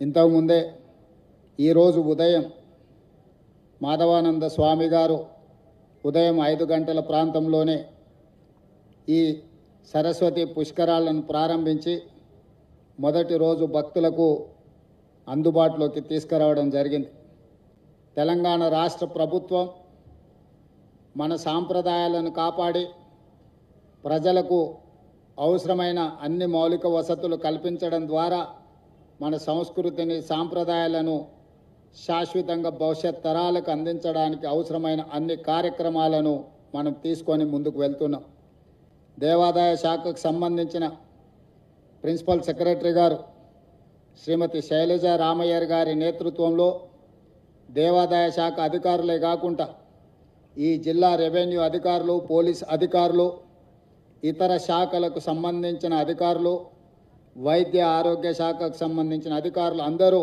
ఇంతకుముందే ఈరోజు ఉదయం మాధవానంద స్వామి గారు ఉదయం ఐదు గంటల ప్రాంతంలోనే ఈ సరస్వతి పుష్కరాలను ప్రారంభించి మొదటి రోజు భక్తులకు అందుబాటులోకి తీసుకురావడం జరిగింది. తెలంగాణ రాష్ట్ర ప్రభుత్వం మన సాంప్రదాయాలను కాపాడి ప్రజలకు అవసరమైన అన్ని మౌలిక వసతులు కల్పించడం ద్వారా మన సంస్కృతిని సాంప్రదాయాలను శాశ్వతంగా భవిష్యత్ తరాలకు అందించడానికి అవసరమైన అన్ని కార్యక్రమాలను మనం తీసుకొని ముందుకు వెళ్తున్నాం. దేవాదాయ శాఖకు సంబంధించిన ప్రిన్సిపల్ సెక్రటరీ గారు శ్రీమతి శైలజ రామయ్యర్ గారి నేతృత్వంలో దేవాదాయ శాఖ అధికారులే కాకుండా ఈ జిల్లా రెవెన్యూ అధికారులు పోలీస్ అధికారులు ఇతర శాఖలకు సంబంధించిన అధికారులు వైద్య ఆరోగ్య శాఖకు సంబంధించిన అధికారులు అందరూ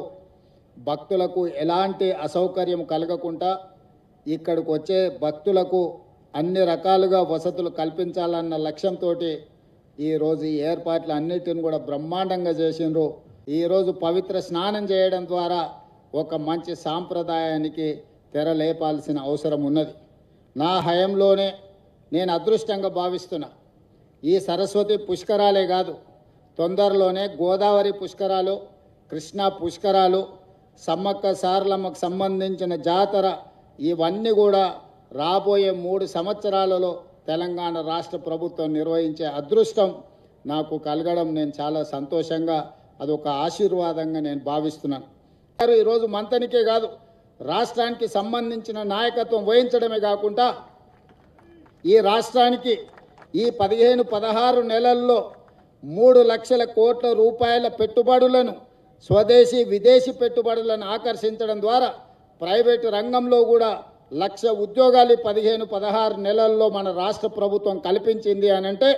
భక్తులకు ఎలాంటి అసౌకర్యం కలగకుండా ఇక్కడికి వచ్చే భక్తులకు అన్ని రకాలుగా వసతులు కల్పించాలన్న లక్ష్యంతో ఈరోజు ఈ ఏర్పాట్లు అన్నిటిని కూడా బ్రహ్మాండంగా చేసిండ్రు. ఈరోజు పవిత్ర స్నానం చేయడం ద్వారా ఒక మంచి సాంప్రదాయానికి తెరలేపాల్సిన అవసరం ఉన్నది. నా హయంలోనే నేను అదృష్టంగా భావిస్తున్నా. ఈ సరస్వతి పుష్కరాలే కాదు తొందరలోనే గోదావరి పుష్కరాలు కృష్ణా పుష్కరాలు సమ్మక్క సారలమ్మకు సంబంధించిన జాతర ఇవన్నీ కూడా రాబోయే మూడు సంవత్సరాలలో తెలంగాణ రాష్ట్ర ప్రభుత్వం నిర్వహించే అదృష్టం నాకు కలగడం నేను చాలా సంతోషంగా అదొక ఆశీర్వాదంగా నేను భావిస్తున్నాను. గారు ఈరోజు మంతనికే కాదు రాష్ట్రానికి సంబంధించిన నాయకత్వం వహించడమే కాకుండా ఈ రాష్ట్రానికి ఈ పదిహేను పదహారు నెలల్లో మూడు లక్షల కోట్ల రూపాయల పెట్టుబడులను స్వదేశీ విదేశీ పెట్టుబడులను ఆకర్షించడం ద్వారా ప్రైవేటు రంగంలో కూడా లక్ష ఉద్యోగాలు పదిహేను పదహారు నెలల్లో మన రాష్ట్ర ప్రభుత్వం కల్పించింది అని అంటే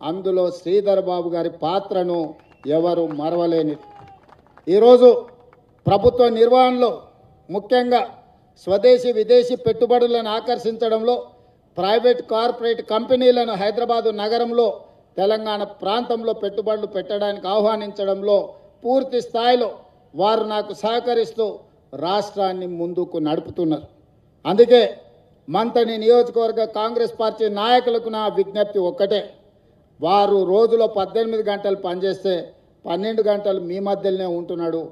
అందులో శ్రీధర్ బాబు గారి పాత్రను ఎవరు మరవలేని ఈరోజు ప్రభుత్వ నిర్వహణలో ముఖ్యంగా స్వదేశీ విదేశీ పెట్టుబడులను ఆకర్షించడంలో ప్రైవేట్ కార్పొరేట్ కంపెనీలను హైదరాబాదు నగరంలో తెలంగాణ ప్రాంతంలో పెట్టుబడులు పెట్టడానికి ఆహ్వానించడంలో పూర్తి స్థాయిలో వారు నాకు సహకరిస్తూ రాష్ట్రాన్ని ముందుకు నడుపుతున్నారు. అందుకే మంతని నియోజకవర్గ కాంగ్రెస్ పార్టీ నాయకులకు నా విజ్ఞప్తి ఒక్కటే. వారు రోజులో పద్దెనిమిది గంటలు పనిచేస్తే పన్నెండు గంటలు మీ మధ్యలోనే ఉంటున్నాడు.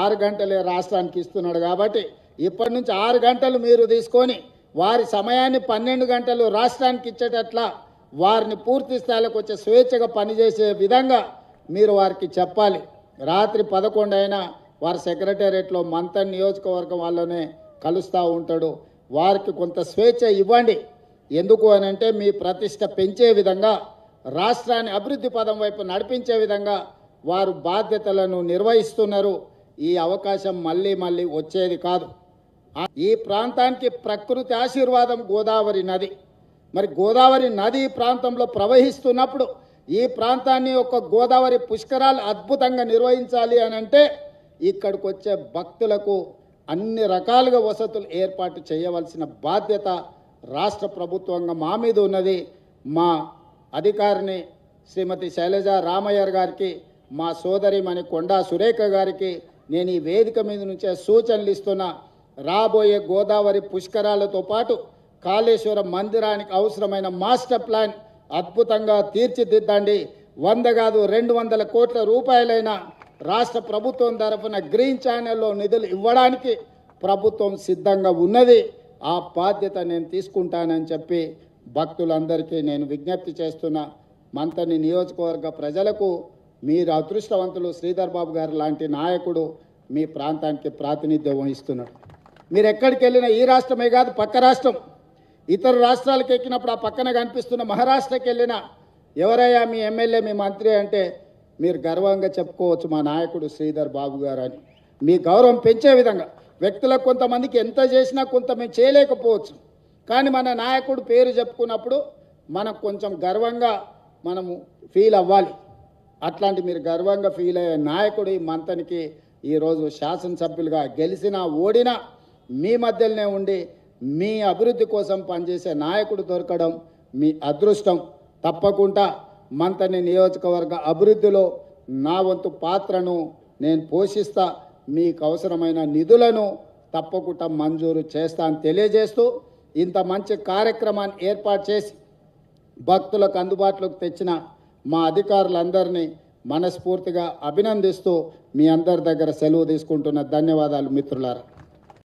ఆరు గంటలే రాష్ట్రానికి ఇస్తున్నాడు కాబట్టి ఇప్పటి నుంచి ఆరు గంటలు మీరు తీసుకొని వారి సమయాన్ని పన్నెండు గంటలు రాష్ట్రానికి ఇచ్చేటట్లా వారిని పూర్తి స్థాయిలోకి వచ్చే స్వేచ్ఛగా పనిచేసే విధంగా మీరు వారికి చెప్పాలి. రాత్రి పదకొండు అయినా వారి సెక్రటేరియట్లో మంతన్ నియోజకవర్గం వాళ్ళనే కలుస్తూ ఉంటాడు. వారికి కొంత స్వేచ్ఛ ఇవ్వండి. ఎందుకు అని అంటే మీ ప్రతిష్ట పెంచే విధంగా రాష్ట్రాన్ని అభివృద్ధి పదం వైపు నడిపించే విధంగా వారు బాధ్యతలను నిర్వహిస్తున్నారు. ఈ అవకాశం మళ్ళీ మళ్ళీ వచ్చేది కాదు. ఈ ప్రాంతానికి ప్రకృతి ఆశీర్వాదం గోదావరి నది. మరి గోదావరి నది ప్రాంతంలో ప్రవహిస్తున్నప్పుడు ఈ ప్రాంతాన్ని ఒక గోదావరి పుష్కరాలు అద్భుతంగా నిర్వహించాలి అని అంటే ఇక్కడికి వచ్చే భక్తులకు అన్ని రకాలుగా వసతులు ఏర్పాటు చేయవలసిన బాధ్యత రాష్ట్ర ప్రభుత్వంగా మా మీద ఉన్నది. మా అధికారిని శ్రీమతి శైలజ రామయ్యర్ గారికి మా సోదరిమణి కొండా సురేఖ గారికి నేను ఈ వేదిక మీద నుంచే సూచనలు ఇస్తున్నా. రాబోయే గోదావరి పుష్కరాలతో పాటు కాళేశ్వరం మందిరానికి అవసరమైన మాస్టర్ ప్లాన్ అద్భుతంగా తీర్చిదిద్దండి. వంద కాదు రెండు వందల కోట్ల రూపాయలైన రాష్ట్ర ప్రభుత్వం తరఫున గ్రీన్ ఛానల్లో నిధులు ఇవ్వడానికి ప్రభుత్వం సిద్ధంగా ఉన్నది. ఆ బాధ్యత నేను తీసుకుంటానని చెప్పి భక్తులందరికీ నేను విజ్ఞప్తి చేస్తున్నా. మంతని నియోజకవర్గ ప్రజలకు మీరు అదృష్టవంతులు శ్రీధర్ బాబు గారు లాంటి నాయకుడు మీ ప్రాంతానికి ప్రాతినిధ్యం వహిస్తున్నాడు. మీరు ఎక్కడికి వెళ్ళినా ఈ రాష్ట్రమే కాదు పక్క రాష్ట్రం. ఇతర రాష్ట్రాలకు ఎక్కినప్పుడు ఆ పక్కన కనిపిస్తున్న మహారాష్ట్రకి వెళ్ళినా ఎవరయ్యా మీ ఎమ్మెల్యే మీ మంత్రి అంటే మీరు గర్వంగా చెప్పుకోవచ్చు మా నాయకుడు శ్రీధర్ బాబు గారు అని. మీ గౌరవం పెంచే విధంగా వ్యక్తులకు కొంతమందికి ఎంత చేసినా కొంత మేము చేయలేకపోవచ్చు. కానీ మన నాయకుడు పేరు చెప్పుకున్నప్పుడు మనకు కొంచెం గర్వంగా మనము ఫీల్ అవ్వాలి. అట్లాంటి మీరు గర్వంగా ఫీల్ అయ్యే నాయకుడు ఈ మంతనికి ఈరోజు శాసనసభ్యులుగా గెలిచినా ఓడినా మీ మధ్యలోనే ఉండి మీ అభివృద్ధి కోసం పనిచేసే నాయకుడు దొరకడం మీ అదృష్టం. తప్పకుండా మంతని నియోజకవర్గ అభివృద్ధిలో నా వంతు పాత్రను నేను పోషిస్తా మీకు అవసరమైన నిధులను తప్పకుండా మంజూరు చేస్తా అని తెలియజేస్తూ ఇంత మంచి కార్యక్రమాన్ని ఏర్పాటు చేసి భక్తులకు అందుబాటులోకి తెచ్చిన మా అధికారులందరినీ మనస్ఫూర్తిగా అభినందిస్తూ మీ అందరి దగ్గర సెలవు తీసుకుంటున్న ధన్యవాదాలు మిత్రులారా.